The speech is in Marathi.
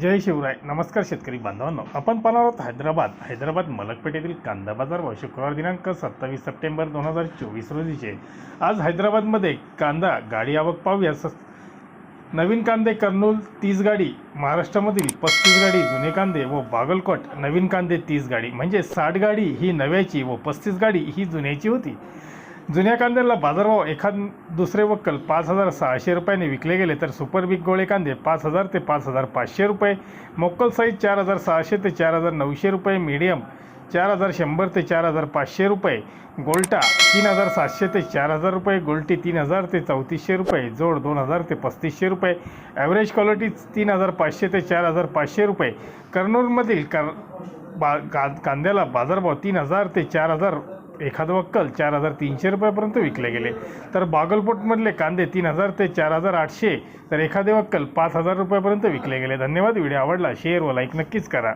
जय शिवराय. नमस्कार शेतकरी बांधवांनो. आपण पाहणार आहोत हैदराबाद. हैदराबाद मलकपेठ येथील कांदा बाजार व शुक्रवार दिनांक सत्तावीस सप्टेंबर दोन हजार चोवीस रोजीचे. आज हैदराबादमध्ये कांदा गाडी आवक पाहूया. स नवीन कांदे कर्नूल तीस गाडी. महाराष्ट्रामधील पस्तीस गाडी जुने कांदे व बागलकोट नवीन कांदे तीस गाडी. म्हणजे साठ गाडी ही नव्याची व पस्तीस गाडी ही जुन्याची होती. जुन्या कांद्याला बाजारभाव एखाद दुसरे वक्कल पाच हजार सहाशे रुपयाने विकले गेले तर सुपर बिग गोळे कांदे पाच हजार ते पाच हजार पाचशे रुपये मोक्कल साईज चार हजार सहाशे ते चार हजार नऊशे रुपये मीडियम चार हजार शंभर ते चार हजार पाचशे रुपये गोल्टा तीन हजार सातशे ते चार हजार रुपये गोल्टी तीन हजार ते चौतीसशे रुपये जोड दोन हजार ते पस्तीसशे रुपये ॲव्हरेज क्वालिटी तीन हजार पाचशे ते चार हजार पाचशे रुपये. कर्नूलमधील कर बा कांद्याला बाजारभाव तीन हजार ते चार हजार एखादं वक्कल चार हजार तीनशे रुपयापर्यंत विकले गेले. तर बागलकोटमधले कांदे तीन हजार ते चार हजार आठशे. तर एखादे वक्कल पाच हजार रुपयापर्यंत विकले गेले. धन्यवाद. व्हिडिओ आवडला शेअर व लाईक नक्कीच करा.